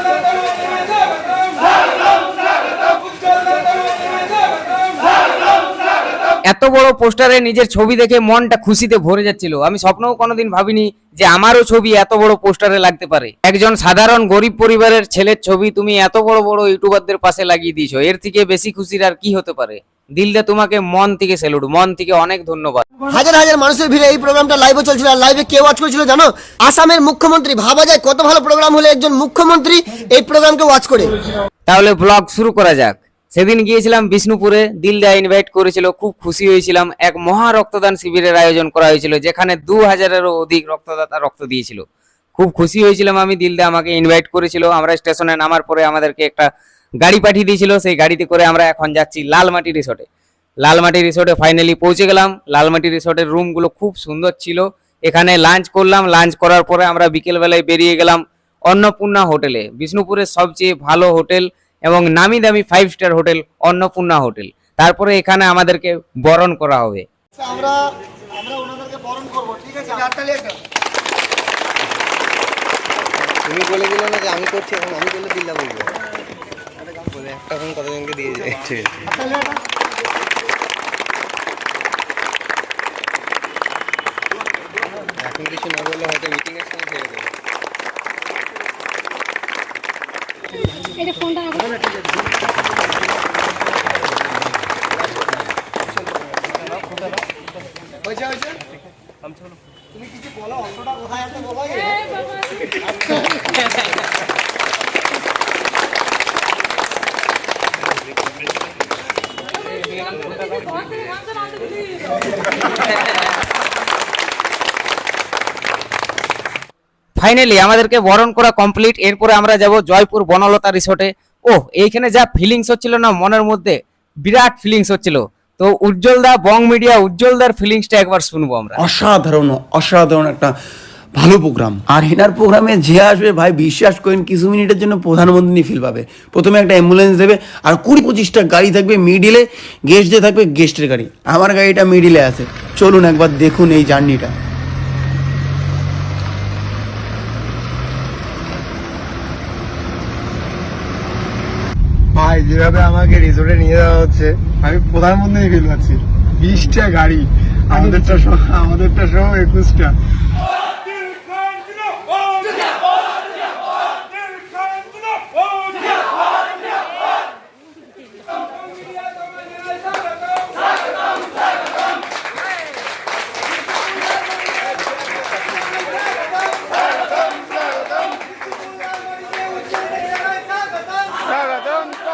Amen. এত বড় পোস্টারে নিজের ছবি দেখে মনটা খুশিতে ভরে যাচ্ছিল। আমি স্বপ্নও কোনোদিন ভাবিনি যে আমারও ছবি এত বড় পোস্টারে লাগতে পারে। একজন সাধারণ গরিব পরিবারের ছেলের ছবি তুমি এত বড় বড় ইউটিউবারদের পাশে লাগিয়ে দিয়েছ। এর থেকে বেশি খুশির আর কি হতে পারে? দিলদা তোমাকে মন থেকে স্যালুট মন থেকে অনেক ধন্যবাদ। হাজার হাজার মানুষের ভিড়ে এই প্রোগ্রামটা লাইভে চলছিল আর লাইভে কে ওয়াচ করেছিল জানো? আসামের মুখ্যমন্ত্রী। ভাবা যায় কত ভালো প্রোগ্রাম হলে একজন মুখ্যমন্ত্রী এই প্রোগ্রামকে ওয়াচ করে। তাহলে ব্লগ শুরু করা যাক। সেদিন গিয়েছিলাম বিষ্ণুপুরে, দিলদা ইনভাইট করেছিল, খুব খুশি হয়েছিলাম। এক মহা রক্তদান শিবিরের আয়োজন করা হয়েছিল, যেখানে দু হাজারেরও অধিক রক্তদাতা রক্ত দিয়েছিল। খুব খুশি হয়েছিলাম আমি, দিলদা আমাকে ইনভাইট করেছিল। আমরা স্টেশনে নামার পরে আমাদেরকে একটা গাড়ি পাঠিয়ে দিয়েছিল। সেই গাড়িতে করে আমরা এখন যাচ্ছি লালমাটি রিসোর্টে লালমাটি রিসোর্টে ফাইনালি পৌঁছে গেলাম। লালমাটি রিসোর্টের রুমগুলো খুব সুন্দর ছিল। এখানে লাঞ্চ করলাম। লাঞ্চ করার পরে আমরা বিকেলবেলায় বেরিয়ে গেলাম অন্নপূর্ণা হোটেলে। বিষ্ণুপুরের সবচেয়ে ভালো হোটেল এবং নামি দামি five star hotel Annapurna hotel তারপরে এখানে আমাদেরকে বরণ করা হবে। আমরা আমরা ওনাদেরকে বরণ করব ঠিক আছে? তুমি বলে দিলে না যে আমি করছি এখন আমি বলে দিল্লা বলব বলে একটা এখন কতজনকে দিয়ে যায় ঠিক আছে হাততালি একটা এখন কিছু না বললে হয়তো মিটিং এর সময় ছেড়ে দেবো। এটা ফোনটা তুমি কিছু বলো অন্তটা কোথায় আছে বলো? ফাইনালি আমাদেরকে বরণ করা কমপ্লিট এরপরে আমরা যাব জয়পুর বনলতা রিসোর্টে ও এইখানে যা ফিলিংস হচ্ছিল না, মনের মধ্যে বিরাট ফিলিংস হচ্ছিল। তো উজ্জ্বলদা, বং মিডিয়া উজ্জ্বলদার ফিলিংসটা একবার শুনব আমরা। অসাধারণ অসাধারণ একটা ভালো প্রোগ্রাম আর হেনার প্রোগ্রামে যে আসবে, ভাই, বিশ্বাস করেন, কিছু মিনিটের জন্য প্রধানমন্ত্রী ফিল পাবে। প্রথমে একটা অ্যাম্বুলেন্স দেবে, আর কুড়ি পঁচিশটা গাড়ি থাকবে মিডিলে গেস্ট যে থাকবে গেস্টের গাড়ি। আমার গাড়িটা মিডিলে আছে। চলুন একবার দেখুন এই জার্নিটা ভাই যেভাবে আমাকে রিসোর্টে নিয়ে যাওয়া হচ্ছে আমি প্রধানমন্ত্রী ফিল পাচ্ছি বিশটা গাড়ি আমাদেরটা সহ আমাদেরটা সহ একুশটা।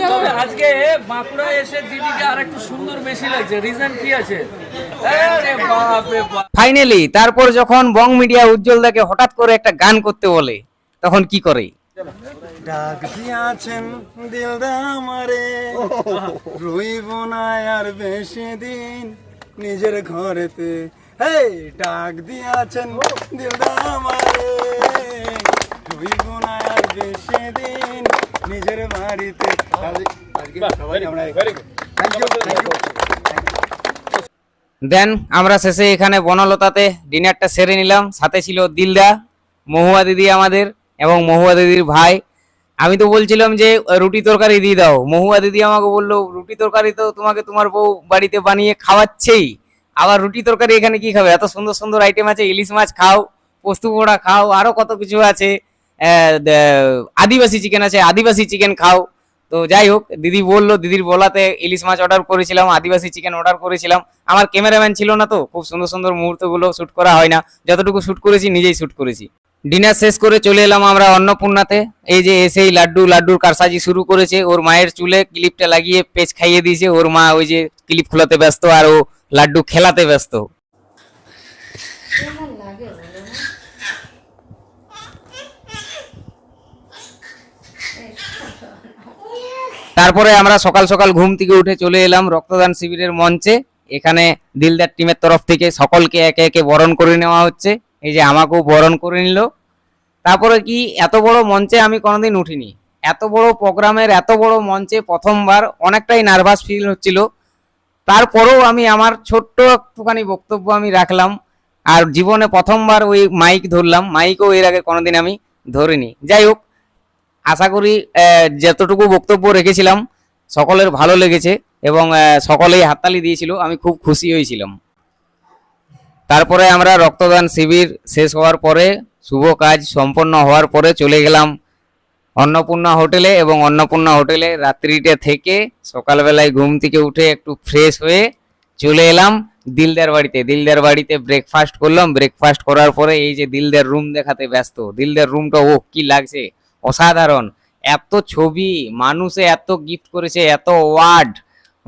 যাব। তবে আজকে বাঁকুড়া এসে দিদিকে আর একটু সুন্দর বেশি লাগছে। রিজন কি আছে? ফাইনালি তারপর যখন বং মিডিয়া উজ্জ্বলদাকে হঠাৎ করে একটা গান করতে বলে তখন কি করে? ডাক দিয়াছেন দিলদা আমারে রইব না আর বেশি দিন নিজের ঘরেতে। হেই ডাক দিয়াছেন দিলদা আমারে রইব না আর বেশি দিন নিজের বাড়িতে। দেন আমরা শেষে এখানে বনলতাতে ডিনারটা সেরে নিলাম। সাথে ছিল দিলদা মহুয়া দিদি আমাদের। এবং মহুয়া দিদির ভাই। আমি তো বলছিলাম যে, রুটি তরকারি দিয়ে দাও। মহুয়া দিদি আমাকে বলল, রুটি তরকারি তো তোমাকে তোমার বউ বাড়িতে বানিয়ে খাওয়াচ্ছেই। আবার রুটি তরকারি এখানে কি খাবে? এত সুন্দর সুন্দর আইটেম আছে, ইলিশ মাছ খাও, পোস্ত পোড়া খাও, আরও কত কিছু আছে। আদিবাসী চিকেন আছে, আদিবাসী চিকেন খাও। তো যাই হোক, দিদি বলল, দিদির বলাতে ইলিশ মাছ অর্ডার করেছিলাম, আদিবাসী চিকেন অর্ডার করেছিলাম। আমার ক্যামেরাম্যান ছিল না তো, খুব সুন্দর সুন্দর মুহূর্তগুলো শ্যুট করা হয় না। যতটুকু শ্যুট করেছি, নিজেই শ্যুট করেছি। ডিনার শেষ করে চলে এলাম আমরা অন্নপূর্ণাতে। এই যে এসেই লাড্ডু, লাড্ডুর কারসাজি শুরু করেছে। ওর মায়ের চুলে ক্লিপটা লাগিয়ে পেজ খাইয়ে দিয়েছে। ওর মা ওই যে ক্লিপ খোলাতে ব্যস্ত আর ও লাড্ডু খেলাতে ব্যস্ত? তারপরে আমরা সকাল সকাল ঘুম থেকে উঠে চলে এলাম রক্তদান শিবিরের মঞ্চে। এখানে দিলদার টিমের তরফ থেকে সকলকে একে একে বরণ করে নেওয়া হচ্ছে। এই যে আমাকেও বরণ করে নিল। তারপরে কি, এত বড় মঞ্চে আমি কোনোদিন উঠিনি। এত বড় প্রোগ্রামের, এত বড় মঞ্চে প্রথমবার অনেকটাই নার্ভাস ফিল হচ্ছিল। তারপরেও আমি আমার ছোট্ট একটুখানি বক্তব্য আমি রাখলাম। আর জীবনে প্রথমবার ওই মাইক ধরলাম। মাইকও এর আগে কোনোদিন আমি ধরিনি। যাই হোক, আশা করি যতটুকু বক্তব্য রেখেছিলাম, সকলের ভালো লেগেছে এবং সকলেই হাততালি দিয়েছিল। আমি খুব খুশি হয়েছিলাম। তারপরে আমরা রক্তদান শিবির শেষ হওয়ার পরে, শুভ কাজ সম্পন্ন হওয়ার পরে চলে গেলাম অন্নপূর্ণা হোটেলে এবং অন্নপূর্ণা হোটেলে রাত্রিটা থেকে সকালবেলায় ঘুম থেকে উঠে একটু ফ্রেশ হয়ে চলে এলাম দিলদার বাড়িতে। দিলদার বাড়িতে ব্রেকফাস্ট করলাম। ব্রেকফাস্ট করার পরে এই যে দিলদার রুম দেখাতে ব্যস্ত। দিলদার রুমটা ও কি লাগছে? অসাধারণ। এত ছবি, মানুষে এত গিফট করেছে, এত ওয়ার্ড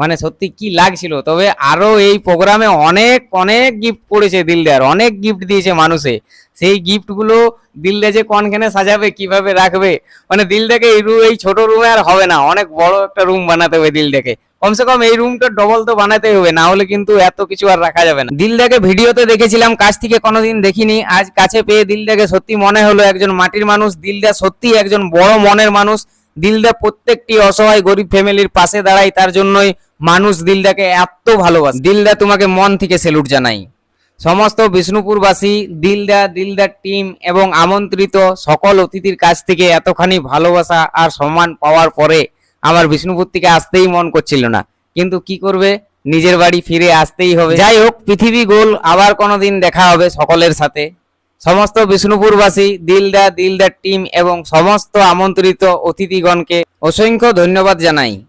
মানে সত্যি কি লাগছিল? তবে আরও এই প্রোগ্রামে অনেক অনেক গিফট পড়েছে দিলদার, অনেক গিফট দিয়েছে মানুষে। সেই গিফটগুলো দিলদা যে কনখানে সাজাবে, কীভাবে রাখবে? মানে দিলদাকে এই রু- এই ছোট রুমে আর হবে না, অনেক বড় একটা রুম বানাতে হবে দিলদাকে। কমসে কম এই রুমটা ডবল তো বানাতে হবে, না হলে কিন্তু এত কিছু আর রাখা যাবে না। দিলদাকে ভিডিওতে দেখেছিলাম, কাছ থেকে কোনোদিন দেখিনি, আজ কাছে পেয়ে দিলদাকে সত্যি মনে হলো একজন মাটির মানুষ, দিলদা সত্যি একজন বড় মনের মানুষ। দিলদা প্রত্যেকটি অসহায় গরিব ফ্যামিলির পাশে দাঁড়ায়, তার জন্যই মানুষ দিলদাকে এত ভালোবাসে। দিলদা তোমাকে মন থেকে সেলুট জানাই সমস্ত বিষ্ণুপুরবাসী, দিলদা, দিলদার টিম এবং আমন্ত্রিত সকল অতিথির কাছ থেকে এতখানি ভালোবাসা আর সম্মান পাওয়ার পরে আমার বিষ্ণুপুর থেকে আসতেই মন করছিল না। কিন্তু কি করবে? নিজের বাড়ি ফিরে আসতেই হবে। যাই হোক, পৃথিবী গোল, আবার কোনোদিন দেখা হবে সকলের সাথে। সমস্ত বিষ্ণুপুরবাসী দিলদা দিলদার টিম এবং সমস্ত আমন্ত্রিত অতিথিগণকে অসংখ্য ধন্যবাদ জানাই।